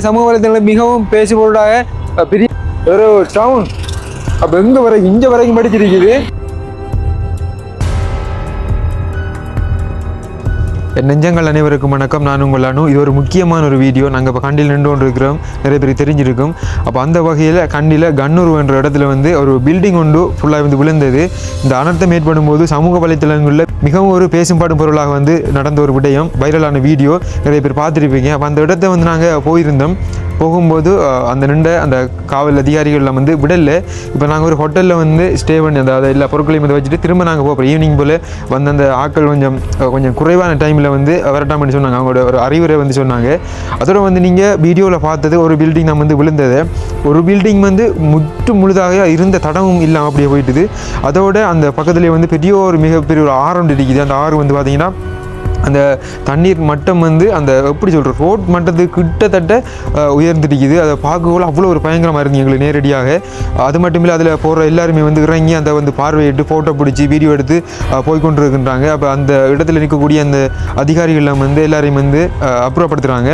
சமூக வலைத்தளங்களில் மிகவும் பேசுபொருளாக அஹ், பெரிய ஒரு டவுன் அப்போ எங்கே வரைக்கும் இங்கே வரைக்கும் படிச்சிருக்குது. நெஞ்சங்கள் அனைவருக்கும் வணக்கம். நான் உங்கள் அனு. இது ஒரு முக்கியமான ஒரு வீடியோ. நாங்கள் இப்போ கண்டியில் நின்று கொண்டு இருக்கிறோம் நிறைய பேர் தெரிஞ்சிருக்கும். அப்போ அந்த வகையில் கண்டியில் கண்ணூர் என்ற இடத்துல வந்து ஒரு பில்டிங் ஒன்று ஃபுல்லாக வந்து விழுந்தது. இந்த அனர்த்தம் ஏற்படும் போது சமூக வலைத்தளங்களில் மிகவும் ஒரு பேசும்பாடும் பொருளாக வந்து நடந்த ஒரு விடயம். வைரலான வீடியோ. நிறைய பேர் பார்த்துருப்பீங்க. அப்போ அந்த இடத்த வந்து நாங்கள் போயிருந்தோம். போகும்போது அந்த நின்ற அந்த காவல் அதிகாரிகள்லாம் வந்து விடல. இப்போ நாங்கள் ஒரு ஹோட்டலில் வந்து ஸ்டே பண்ணி அதாவது எல்லா பொருட்களையும் இதை வச்சுட்டு திரும்ப நாங்கள் போகிறோம் ஈவினிங் போல் வந்து அந்த ஆட்கள் கொஞ்சம் கொஞ்சம் குறைவான டைமில் வந்து வரட்டாம் பண்ணி சொன்னாங்க. அவங்களோட ஒரு அறிவுரை வந்து சொன்னாங்க. அதோட வந்து நீங்கள் வீடியோவில் பார்த்தது ஒரு பில்டிங் நம்ம வந்து விழுந்தது. ஒரு பில்டிங் வந்து முற்று முழுதாக இருந்த தடமும் இல்லாமல் அப்படியே போயிட்டுது. அதோட அந்த பக்கத்துலேயே வந்து பெரிய ஒரு மிகப்பெரிய ஒரு ஆறு ஒன்று இருக்குது அந்த ஆறு வந்து பார்த்திங்கன்னா அந்த தண்ணீர் மட்டம் வந்து அந்த எப்படி சொல்கிற ரோட் மட்டத்துக்கு கிட்டத்தட்ட உயர்ந்துட்டிக்குது அதை பார்க்கக்குள்ள அவ்வளோ ஒரு பயங்கரமாக இருந்து எங்களுக்கு நேரடியாக. அது மட்டும் இல்லை அதில் போகிற எல்லாருமே வந்து இறங்கி அந்த வந்து பார்வையிட்டு ஃபோட்டோ பிடிச்சி வீடியோ எடுத்து அஹ், இருக்கின்றாங்க அப்போ அந்த இடத்துல நிற்கக்கூடிய அந்த அதிகாரிகள்லாம் வந்து எல்லாரையும் வந்து அப்புறப்படுத்துகிறாங்க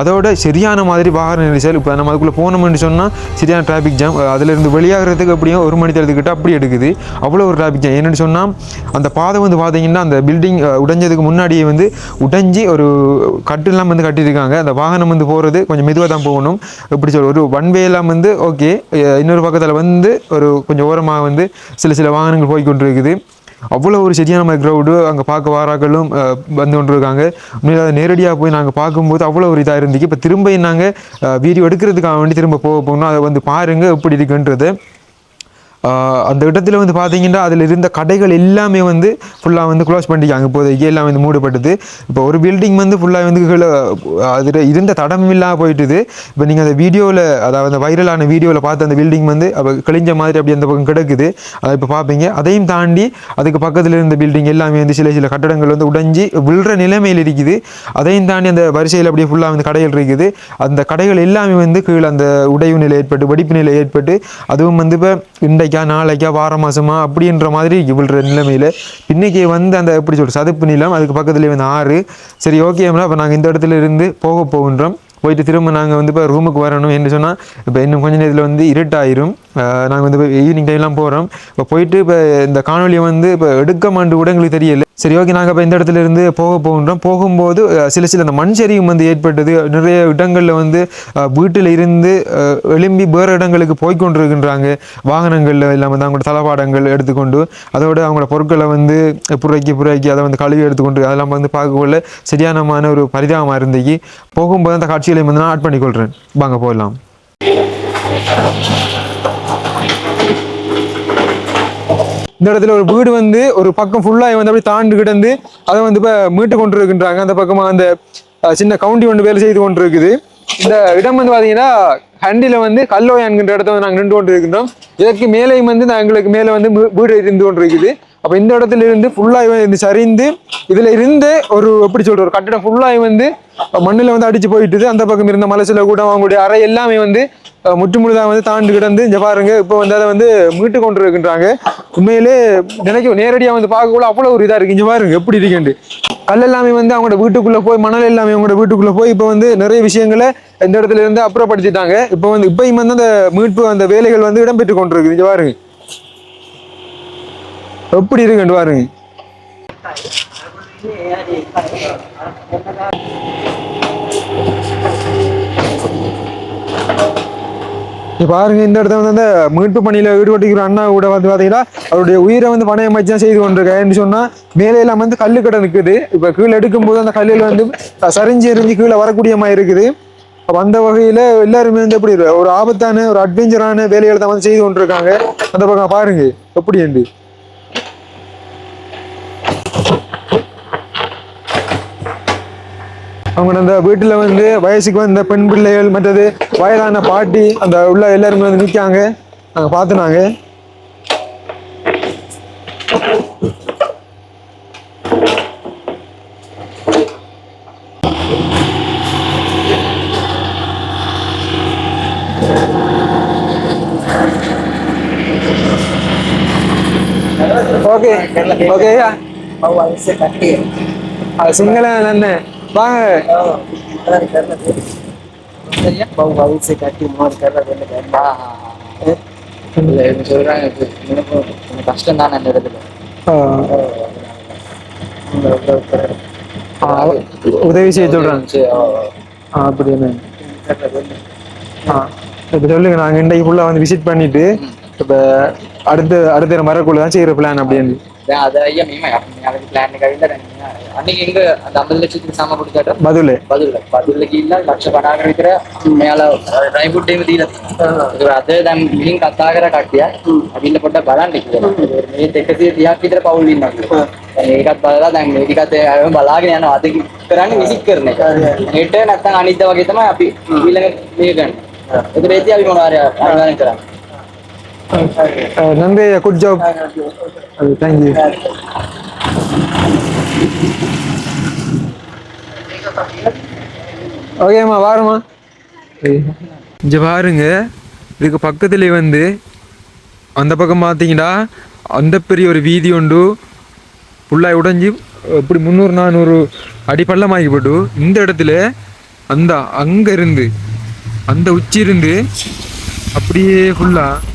அதோட சரியான மாதிரி வாகன நெரிசல் இப்போ நம்ம அதுக்குள்ளே போனோம்னு சொன்னால் சரியான டிராஃபிக் ஜாம் அதிலிருந்து வெளியாகிறதுக்கு அப்படியும் ஒரு மணி நேரத்துக்கிட்ட அப்படி எடுக்குது. அவ்வளோ ஒரு டிராஃபிக் ஜாம் என்னென்னு சொன்னால் அந்த பாதை வந்து பார்த்தீங்கன்னா அந்த பில்டிங் உடைஞ்சதுக்கு முன்னாடியே வந்து உடைஞ்சி ஒரு கட்டுலாம் வந்து கட்டியிருக்காங்க. அந்த வாகனம் வந்து போகிறது கொஞ்சம் மெதுவாக தான் போகணும். எப்படி சொல்ல ஒரு ஒன் வேலாம் வந்து ஓகே இன்னொரு பக்கத்தில் வந்து ஒரு கொஞ்சம் ஓரமாக வந்து சில சில வாகனங்கள் போய் இருக்குது அவ்வளோ ஒரு சரியான மாதிரி க்ரௌடு அங்கே பார்க்க வாராக்களும் வந்து கொண்டு இருக்காங்க அதை நேரடியாக போய் நாங்கள் பார்க்கும்போது அவ்வளோ ஒரு இதாக இருந்துச்சு. இப்போ திரும்ப நாங்கள் வீடியோ எடுக்கிறதுக்காக வேண்டி திரும்ப போக போகணும். அதை வந்து பாருங்கள் எப்படி இருக்குன்றது. அந்த இடத்துல வந்து பார்த்தீங்கன்னா அதில் இருந்த கடைகள் எல்லாமே வந்து ஃபுல்லாக வந்து க்ளோஸ் பண்ணிட்டாங்க. இப்போதைக்கு எல்லாம் வந்து மூடப்பட்டது. இப்போ ஒரு பில்டிங் வந்து ஃபுல்லாக வந்து கீழே அதில் இருந்த தடம் இல்லாமல் போயிட்டுது. இப்போ நீங்கள் அந்த வீடியோவில் அதாவது அந்த வைரலான வீடியோவில் பார்த்து அந்த பில்டிங் வந்து அப்போ கிழிஞ்ச மாதிரி அப்படி அந்த பக்கம் கிடக்குது. அதை இப்போ பார்ப்பீங்க அதையும் தாண்டி அதுக்கு பக்கத்தில் இருந்த பில்டிங் எல்லாமே வந்து சில சில கட்டடங்கள் வந்து உடைஞ்சி விழுற நிலைமையில் இருக்குது. அதையும் தாண்டி அந்த வரிசையில் அப்படியே ஃபுல்லாக வந்து கடைகள் இருக்குது. அந்த கடைகள் எல்லாமே வந்து கீழே அந்த உடைவு நிலை ஏற்பட்டு வெடிப்பு நிலை ஏற்பட்டு அதுவும் வந்து இப்போ இன்றைக்கு நாளைக்கா வார மாதமா அப்படின்ற மாதிரி இவ்வளோ நிலைமையில் இன்னைக்கு வந்து அந்த எப்படி சொல்கிற சதுப்பு நிலம் அதுக்கு பக்கத்துலேயே வந்து ஆறு. சரி ஓகே அப்போ நாங்கள் இந்த இடத்துல இருந்து போக போகின்றோம். போயிட்டு திரும்ப நாங்கள் வந்து இப்போ ரூமுக்கு வரணும் என்று சொன்னால் இப்போ இன்னும் கொஞ்ச நேரத்தில் வந்து இருட்டாயிரும். நாங்கள் வந்து இப்போ ஈவினிங் டைம்லாம் போகிறோம் இப்போ போயிட்டு இப்போ இந்த காணொலியை வந்து இப்போ எடுக்க மாண்டு கூட எங்களுக்கு தெரியல. சரி ஓகே நாங்கள் இப்போ இந்த இடத்துல இருந்து போக போகின்றோம். போகும்போது சில சில அந்த மண் சரிவும் வந்து ஏற்பட்டது. நிறைய இடங்களில் வந்து வீட்டில் இருந்து எழும்பி வேறு இடங்களுக்கு போய்கொண்டிருக்கின்றாங்க வாகனங்களில் இல்லாமல் வந்து அவங்களோட தளபாடங்கள் எடுத்துக்கொண்டு அதோட அவங்களோட பொருட்களை வந்து புறக்கி புறக்கி அதை வந்து கழுவி எடுத்துக்கொண்டு அதெல்லாம் வந்து பார்க்கக்குள்ள சரியானமான ஒரு பரிதாபமாக இருந்துச்சு போகும்போது அந்த காட்சி நிகழ்ச்சியிலையும் வந்து நான் ஆட் பண்ணிக்கொள்கிறேன் வாங்க போயிடலாம். இந்த இடத்துல ஒரு வீடு வந்து ஒரு பக்கம் ஃபுல்லாக வந்து அப்படியே தாண்டு கிடந்து அதை வந்து இப்போ மீட்டு கொண்டு இருக்கின்றாங்க அந்த பக்கமாக அந்த சின்ன கவுண்டி ஒன்று வேலை செய்து கொண்டு இருக்குது இந்த இடம் வந்து பார்த்தீங்கன்னா ஹண்டியில் வந்து கல்லோய் என்கின்ற இடத்த வந்து நாங்கள் நின்று கொண்டு இருக்கின்றோம் இதற்கு மேலேயும் வந்து நான் எங்களுக்கு மேலே வந்து வீடு இருந்து கொண்டு இருக்குது அப்போ இந்த இடத்துல இருந்து ஃபுல்லாக வந்து சரிந்து இதில் இருந்து ஒரு எப்படி சொல்கிற ஒரு கட்டிடம் ஃபுல்லாக வந்து மண்ணில் வந்து அடித்து போயிட்டுது. அந்த பக்கம் இருந்த மலைசில கூட அவங்களுடைய அறை எல்லாமே வந்து முற்று முழுதாக வந்து தாண்டு கிடந்து இங்கே பாருங்க இப்போ வந்து அதை வந்து மீட்டு கொண்டு இருக்கின்றாங்க உண்மையிலே நினைக்கும் நேரடியாக வந்து பார்க்கக்குள்ள அவ்வளோ ஒரு இதாக இருக்குது இங்கே பாருங்க எப்படி இருக்குண்டு கல் எல்லாமே வந்து அவங்களோட வீட்டுக்குள்ளே போய் மணல் எல்லாமே அவங்களோட வீட்டுக்குள்ளே போய் இப்போ வந்து நிறைய விஷயங்களை இந்த இடத்துல இருந்து அப்புறப்படுத்திட்டாங்க. இப்போ வந்து இப்போயும் வந்து அந்த மீட்பு அந்த வேலைகள் வந்து இடம்பெற்று கொண்டிருக்குது. இங்கே பாருங்க. எப்படி இருக்குன்னு பாருங்க. பாருங்க இந்த இடத்துல வந்து அந்த மீட்பு பணியில ஈடுபட்டுக்கிற அண்ணா கூட வந்து பாத்தீங்கன்னா அவருடைய உயிரை வந்து பணயம் வச்சு செய்து கொண்டிருக்கேன்னு சொன்னா மேலே எல்லாம் வந்து கல்லு கடை நிற்குது இப்ப கீழே எடுக்கும்போது அந்த கல்லில் வந்து சரிஞ்சு எரிஞ்சு கீழே வரக்கூடிய மாதிரி இருக்குது. அப்ப அந்த வகையில எல்லாருமே வந்து எப்படி ஒரு ஆபத்தான ஒரு அட்வென்ச்சரான வேலைகளை தான் வந்து செய்து கொண்டிருக்காங்க. அந்த பக்கம் பாருங்க எப்படி என்று அவங்க அந்த வீட்டில் வந்து வயசுக்கு வந்த பெண் பிள்ளைகள் மற்றது வயதான பாட்டி அந்த உள்ள எல்லாருமே வந்து நிற்காங்க நாங்கள் பார்த்துனாங்க ஓகே ஓகே kaki சிங்கள என்ன வாங்க oh karena சரியா बहु भाई से काटी मार कर रहा है ஆ ஆ, ஆ. இல்ல இவங்க சொல்றாங்க இது எனக்கு கொஞ்சம் கஷ்டம் தான் அந்த இடத்துல உதவி செய்ய சொல்கிறாங்க சரி, ஆ, ஆ. ஆ அப்படின்னு ஆ இப்போ சொல்லுங்க நாங்கள் இன்றைக்கு ஃபுல்லாக வந்து விசிட் பண்ணிட்டு இப்போ அடுத்த அடுத்த வரக்குள்ள தான் செய்கிற பிளான் அப்படின்னு දැන් අද අයියා මෙහෙමයි අපි මෙයාලගේ plan එක ඇවිල්ලා දැන් මෙයා අනික එංග අද අම්බල ලක්ෂිත සාම පුඩියට බදුලේ බදුල්ල බදුල්ල ගිහිල්ලා ලක්ෂ 50කට විතර මෙයාලා dry food එහෙම දීලා තියෙනවා. ඒක අද දැන් මිලින් කතා කර කට්ටිය අවිල්ල පොඩ්ඩක් බලන්න කියලා. මේ 130ක් විතර පවුල් ඉන්නවා කියලා. දැන් ඒකත් බලලා දැන් මේ ටිකත් හැම බලාගෙන යනවා. අද කරන්නේ විසිට කරන එක. හෙට නැත්නම් අනිද්දා වගේ තමයි අපි ඊළඟ මේ ගන්න. ඒක රේදී අපි මොනවාරය අනුගමනය කරන්නේ. நன்றி குட் ஜாப் தேங்க்யூ ஓகேம்மா வாருமா இங்கே பாருங்க இதுக்கு பக்கத்துலேயே வந்து அந்த பக்கம் பார்த்தீங்கன்னா அந்த பெரிய ஒரு வீதி உண்டு. ஃபுல்லாக உடைஞ்சி இப்படி முந்நூறு நானூறு அடி பள்ளமாகி போட்டு இந்த இடத்துல அந்த அங்கே இருந்து அந்த உச்சி இருந்து அப்படியே ஃபுல்லாக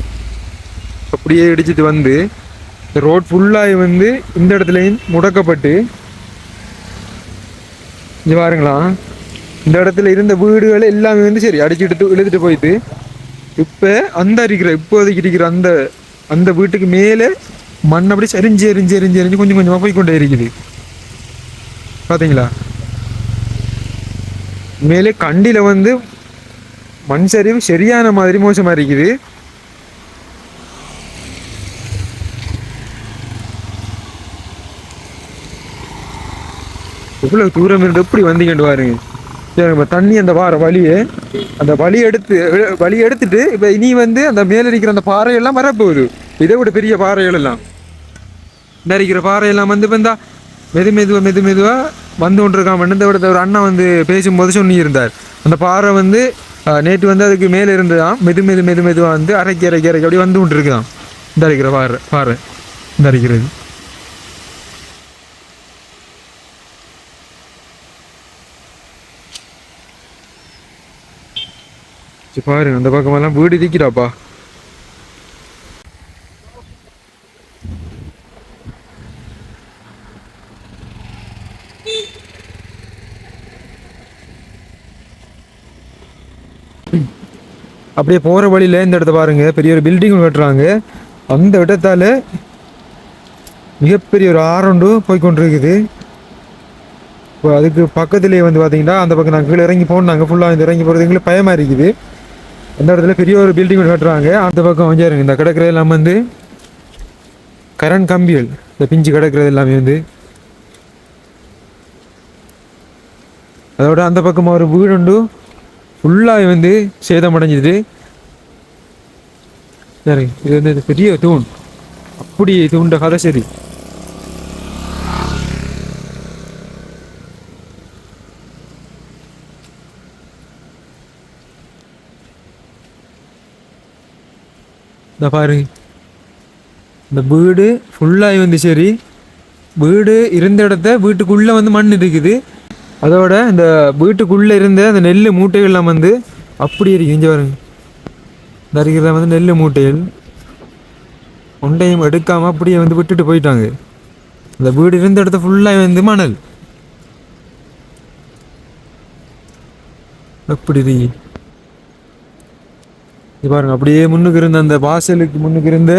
அப்படியே இடிச்சிட்டு வந்து இந்த ரோட் ஃபுல்லாக வந்து இந்த இடத்துலையும் முடக்கப்பட்டு இங்கே பாருங்களா இந்த இடத்துல இருந்த வீடுகள் எல்லாமே வந்து சரி அடிச்சு எடுத்து இழுத்துட்டு போயிட்டு இப்போ அந்த இருக்கிற இப்போதைக்கு இருக்கிற அந்த அந்த வீட்டுக்கு மேலே மண் அப்படி சரிஞ்சு எரிஞ்சு எரிஞ்சு எரிஞ்சு கொஞ்சம் கொஞ்சமாக போய் கொண்டே இருக்குது. பார்த்தீங்களா மேலே கண்டியில் வந்து மண் சரிவு சரியான மாதிரி மோசமாக இருக்குது. எவ்வளவு தூரம் இருந்து எப்படி வந்தீங்கன்னு பாருங்க. சரி, நம்ம தண்ணி அந்த வார வழியே அந்த வழி எடுத்து வழி எடுத்துட்டு இப்போ இனி வந்து அந்த மேலே இருக்கிற அந்த பாறையெல்லாம் வரப்போகுது. இதை விட பெரிய பாறைகள் எல்லாம். இந்த இருக்கிற பாறையெல்லாம் வந்து இப்போ இந்த மெது மெதுவாக மெது மெதுவாக வந்து கொண்டிருக்காம இந்த விட ஒரு அண்ணா வந்து பேசும்போது சொல்லியிருந்தார் அந்த பாறை வந்து நேற்று வந்து அதுக்கு மேலே இருந்துதான் மெது மெது மெது மெதுவாக வந்து அரைக்கி அரைக்கி அரைக்கி அப்படி வந்து கொண்டிருக்குதான் இந்த இருக்கிற பாறை பாறை இந்த இருக்கிறது இது பாருங்க. அந்த பக்கமெல்லாம் வீடு இருக்கிறாப்பா அப்படியே போகிற வழியில இந்த இடத்த பாருங்க. பெரிய ஒரு பில்டிங் கட்டுறாங்க. அந்த இடத்தால மிகப்பெரிய ஒரு ஆரண்டு போய் கொண்டிருக்குது இப்போ அதுக்கு பக்கத்துலேயே வந்து பார்த்தீங்கன்னா அந்த பக்கம் நாங்கள் கீழே இறங்கி போனாங்க ஃபுல்லாக இந்த இறங்கி போகிறது எங்களுக்கு பயமாக இருக்குது. அந்த இடத்துல பெரிய ஒரு பில்டிங் கட்டுறாங்க. அந்த பக்கம் வந்து இந்த கிடக்கிறது எல்லாம் வந்து கரண்ட் கம்பிகள். இந்த பிஞ்சு கிடக்கிறது எல்லாமே வந்து. அதோட அந்த பக்கம் ஒரு வீடு உண்டு. ஃபுல்லாக வந்து சேதமடைஞ்சிது சரி இது வந்து பெரிய தூண். அப்படி தூண்ட கதை சரி. இந்த பாரு. இந்த வீடு ஃபுல்லாகி வந்து சரி. வீடு இருந்த இடத்த வீட்டுக்குள்ளே வந்து மண் இருக்குது அதோட இந்த வீட்டுக்குள்ளே இருந்த அந்த நெல் மூட்டைகள்லாம் வந்து அப்படி இருக்கு. இங்கே பாருங்க. இந்த இருக்கிறத வந்து நெல் மூட்டைகள். ஒன்றையும் எடுக்காமல் அப்படியே வந்து விட்டுட்டு போயிட்டாங்க. அந்த வீடு இருந்த இடத்த ஃபுல்லாக வந்து மணல். அப்படி இருக்கு? பாருங்க அப்படியே முன்னுக்கு இருந்த அந்த வாசலுக்கு முன்னுக்கு இருந்த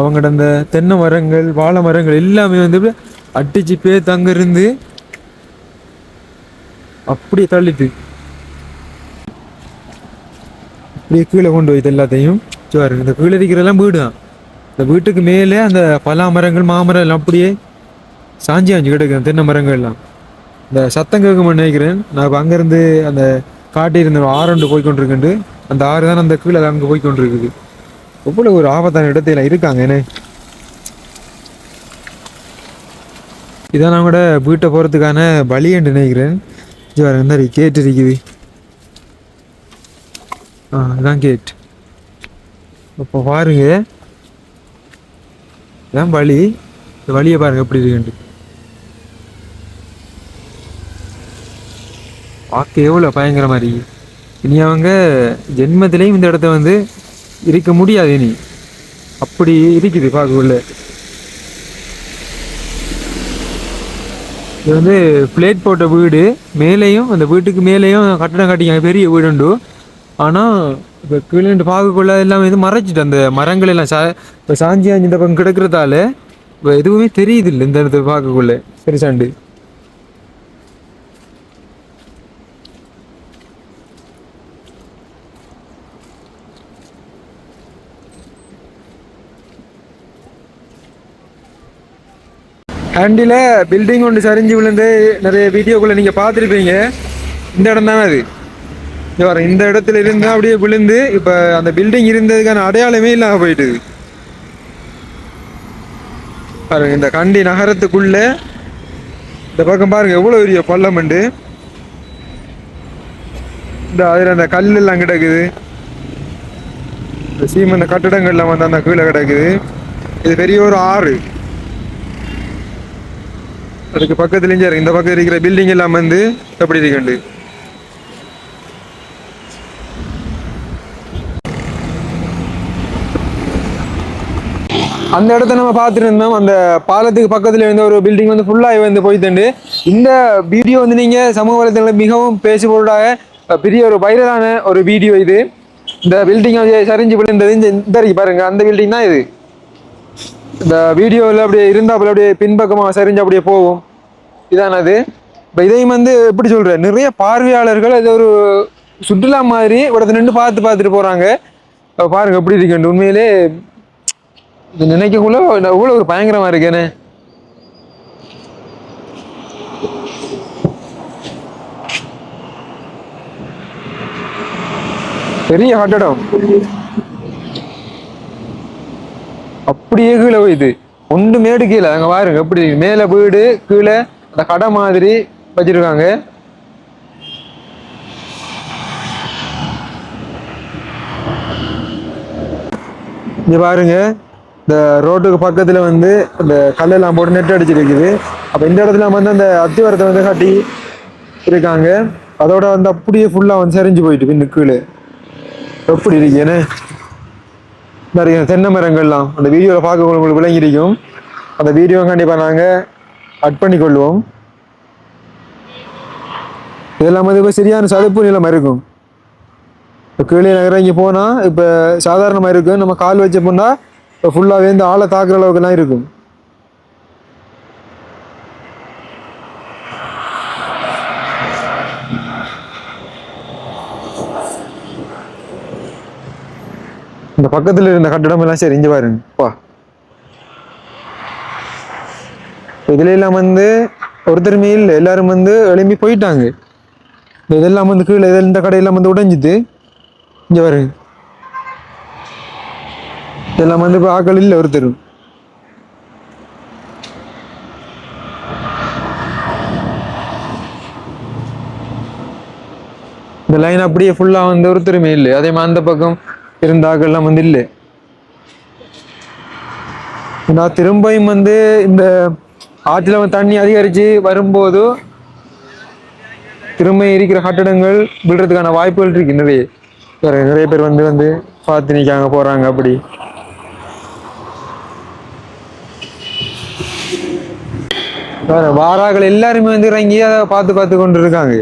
அவங்களோட அந்த தென்னை மரங்கள் வாழை மரங்கள் எல்லாமே வந்து அடிச்சு பேத்து இருந்து அப்படியே தள்ளிட்டு அப்படியே கீழே கொண்டு போயிட்டு எல்லாத்தையும். சரி பாருங்க இந்த கீழே இருக்கிறதெல்லாம் வீடு தான். இந்த வீட்டுக்கு மேலே அந்த பலா மரங்கள் மாமரம் எல்லாம் அப்படியே சாஞ்சி ஆஞ்சு கிடக்கு தென்னை மரங்கள் எல்லாம். இந்த சத்தம் கேட்க நினைக்கிறேன். நான் இப்போ அங்கேருந்து அந்த காட்டியிருந்த ஒரு ஆறு ஒன்று போய் அந்த ஆறு தான் அந்த கீழே அங்கே போய்கொண்டிருக்குது எவ்வளோ ஒரு ஆபத்தான இடத்துல இருக்காங்க என்ன? இதான் நான் கூட வீட்டை போகிறதுக்கான வழி என்று நினைக்கிறேன். இது வேறு இந்த கேட் இருக்குது. ஆ இதான் கேட் இப்போ பாருங்க. இதான் வழி. இந்த வழியை பாருங்கள் எப்படி இருக்குன்ட்டு. பார்க்க எவ்வளோ பயங்கர மாதிரி. இனி அவங்க ஜென்மத்திலையும் இந்த இடத்த வந்து இருக்க முடியாது இனி. அப்படி இருக்குது பார்க்கக்குள்ள இது வந்து பிளேட் போட்ட வீடு மேலேயும் அந்த வீட்டுக்கு மேலேயும் கட்டடம் கட்டிக்காங்க பெரிய வீடு உண்டு. ஆனால் இப்போ கீழே பார்க்கக்குள்ள எல்லாம் இது மறைச்சிட்டு அந்த மரங்கள் எல்லாம் சா இப்போ சாஞ்சி ஆஞ்சி இந்த பக்கம் கிடக்கிறதால இப்போ எதுவுமே தெரியுது இல்லை இந்த இடத்துல பார்க்கக்குள்ள பெருசாண்டு ஆண்டியில் பில்டிங் ஒன்று சரிஞ்சு விழுந்து நிறைய வீடியோக்குள்ளே நீங்கள் பார்த்துருப்பீங்க. இந்த இடம் தானே அது? இங்க இந்த இடத்துல இருந்து அப்படியே விழுந்து இப்போ அந்த பில்டிங் இருந்ததுக்கான அடையாளமே இல்லாமல் போயிட்டுது. பாருங்க இந்த கண்டி நகரத்துக்குள்ளே இந்த பக்கம் பாருங்கள் எவ்வளோ பெரிய பள்ளம் உண்டு. இந்த அதில் அந்த கல்லெல்லாம் கிடக்குது. இந்த சீமந்த கட்டடங்கள்லாம் வந்து அந்த கீழே கிடக்குது. இது பெரிய ஒரு ஆறு. அதுக்கு பக்கத்துலேயும் சரி இந்த பக்கம் இருக்கிற பில்டிங் எல்லாம் வந்து எப்படி இருக்குண்டு? அந்த இடத்த நம்ம பார்த்துட்டு இருந்தோம். அந்த பாலத்துக்கு பக்கத்துல இருந்த ஒரு பில்டிங் வந்து ஃபுல்லாக வந்து போய்த்துண்டு இந்த வீடியோ வந்து நீங்கள் சமூக வலைத்தளங்களில் மிகவும் பேசுபொருளாக பொருளாக பெரிய ஒரு வைரலான ஒரு வீடியோ இது. இந்த பில்டிங் சரிஞ்சு விழுந்தது. இந்த இந்த இருக்கு பாருங்க. அந்த பில்டிங் தான் இது. இந்த வீடியோவில் அப்படியே இருந்தால் அப்படியே பின்பக்கமாக சரிஞ்சு அப்படியே போகும். இதானது? இப்போ இதையும் வந்து எப்படி சொல்கிறேன் நிறைய பார்வையாளர்கள் அது ஒரு சுற்றுலா மாதிரி இடத்துல நின்று பார்த்து பார்த்துட்டு போகிறாங்க பாருங்க எப்படி இருக்குன்னு உண்மையிலே இது நினைக்கக்குள்ள இவ்வளோ ஒரு பயங்கரமாக இருக்கேனே. பெரிய கட்டடம் அப்படியே கீழே போயிது ஒன்று மேடு கீழே அங்க பாருங்க எப்படி மேலே மேல வீடு கீழே அந்த கடை மாதிரி வச்சிருக்காங்க. இங்க பாருங்க இந்த ரோட்டுக்கு பக்கத்துல வந்து அந்த கல்லெல்லாம் போட்டு நெட் அடிச்சிருக்குது. அப்ப இந்த இடத்துல வந்து அந்த அத்திவரத்தை வந்து கட்டி இருக்காங்க. அதோட வந்து அப்படியே ஃபுல்லா வந்து சரிஞ்சு போயிட்டு பின்னு கீழே. எப்படி இருக்கேன்னு நிறைய தென்னை மரங்கள்லாம் அந்த வீடியோவில் பார்க்க உங்களுக்கு விளங்கியிருக்கும். அந்த வீடியோ கண்டிப்பாக நாங்கள் அட் பண்ணிக்கொள்வோம். இதெல்லாம் வந்து இப்போ சரியான சதுப்பு நிலம் இருக்கும். இப்போ கீழே இறங்கி போனால் இப்போ சாதாரணமாக இருக்கும். நம்ம கால் வச்ச போனால் இப்போ ஃபுல்லாகவே இந்த ஆளை தாக்குற அளவுக்குலாம் இருக்கும். இந்த பக்கத்தில் இருந்த கட்டடம் எல்லாம் சரி இங்கே பாருங்க இதுல எல்லாம் வந்து ஒருத்தருமே இல்லை எல்லாரும் வந்து எழும்பி போயிட்டாங்க. இதெல்லாம் வந்து கீழே இதில் இந்த கடையெல்லாம் வந்து உடைஞ்சிது. இங்கே பாருங்க இதெல்லாம் வந்து இப்போ ஆக்கள் இல்லை ஒருத்தரும். இந்த லைன் அப்படியே ஃபுல்லாக வந்து ஒருத்தருமே இல்லை. அதே மாதிரி அந்த பக்கம் இருந்தாக்கெல்லாம் வந்து இல்லை. நான் திரும்பியும் வந்து இந்த ஆற்றில் வந்து தண்ணி அதிகரித்து வரும்போது திரும்ப இருக்கிற கட்டடங்கள் விடுறதுக்கான வாய்ப்புகள் இருக்கு. நிறைய வேற நிறைய பேர் வந்து வந்து பார்த்து நிற்காங்க போகிறாங்க அப்படி. வேற வாராக்கள் எல்லாருமே வந்து இறங்கி அதை பார்த்து பார்த்து கொண்டு இருக்காங்க.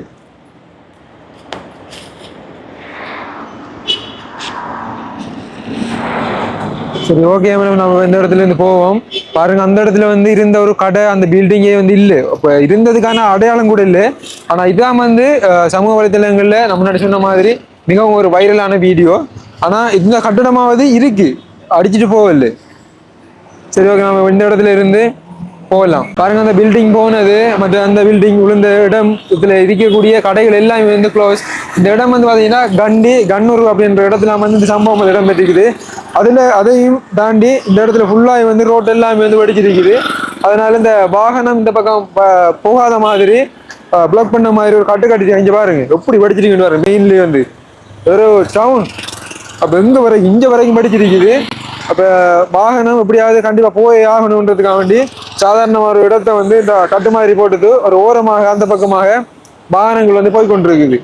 சரி ஓகே மேடம் நம்ம இந்த இடத்துல இருந்து போவோம். பாருங்க அந்த இடத்துல வந்து இருந்த ஒரு கடை அந்த பில்டிங்கே வந்து இல்லை. இப்போ இருந்ததுக்கான அடையாளம் கூட இல்லை. ஆனால் இதான் வந்து சமூக வலைத்தளங்களில் நம்ம முன்னாடி சொன்ன மாதிரி மிகவும் ஒரு வைரலான வீடியோ ஆனால் இந்த கட்டடமாவது இருக்கு. அடிச்சுட்டு போகல. சரி ஓகே நம்ம இந்த இடத்துல இருந்து போகலாம். பாருங்க அந்த பில்டிங் போனது மற்ற அந்த பில்டிங் விழுந்த இடம் இதுல இருக்கக்கூடிய கடைகள் எல்லாமே வந்து க்ளோஸ் இந்த இடம் வந்து பாத்தீங்கன்னா கண்டி கண்ணூர் அப்படின்ற இடத்துல வந்து இந்த சம்பவம் இடம் பெற்றிருக்குது அதுல அதையும் தாண்டி இந்த இடத்துல ஃபுல்லாக வந்து ரோட் எல்லாமே வந்து வெடிச்சிருக்குது. அதனால இந்த வாகனம் இந்த பக்கம் போகாத மாதிரி பிளாக் பண்ண மாதிரி ஒரு கட்டு கட்டி இங்க பாருங்க. எப்படி வெடிச்சிருக்குன்னு பாருங்க மெயின்லேயே வந்து. ஒரு டவுன் அப்போ எங்க வரைக்கும் இங்க வரைக்கும் படிச்சிருக்குது அப்ப வாகனம் எப்படியாவது கண்டிப்பா போய் ஆகணுன்றதுக்காக வேண்டி சாதாரண ஒரு இடத்த வந்து இந்த கட்டு மாதிரி போட்டுட்டு ஒரு ஓரமாக அந்த பக்கமாக வாகனங்கள் வந்து போய் கொண்டிருக்குது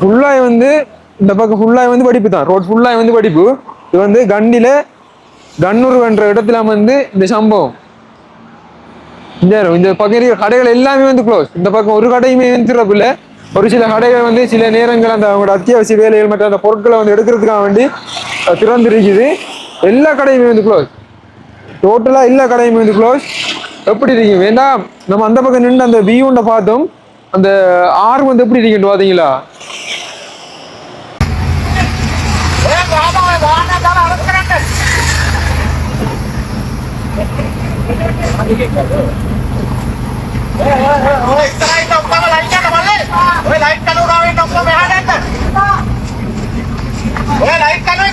ஃபுல்லாய் வந்து இந்த பக்கம் ஃபுல்லாய் வந்து படிப்பு தான். ரோட் ஃபுல்லாய் வந்து படிப்பு. இது வந்து கண்டில கண்ணூர் என்ற இடத்துல வந்து இந்த சம்பவம். இந்த இந்த பக்கம் இருக்கிற கடைகள் எல்லாமே வந்து க்ளோஸ் இந்த பக்கம் ஒரு கடையுமே வந்து ஒரு சில கடைகள் வந்து சில நேரங்கள் அந்த அவங்களோட அத்தியாவசிய வேலைகள் மற்ற அந்த பொருட்களை வந்து எடுக்கிறதுக்காக வேண்டி திறந்துருக்குது திறந்திருக்குது. எல்லா கடையுமே வந்து க்ளோஸ் டோட்டலாக இல்லை கடையும் இது க்ளோஸ் எப்படி இருக்கீங்க வேண்டாம் நம்ம அந்த பக்கம் நின்று அந்த வியூண்டை பார்த்தோம் அந்த ஆறு வந்து எப்படி இருக்கீங்க பார்த்தீங்களா లైట్ కలవే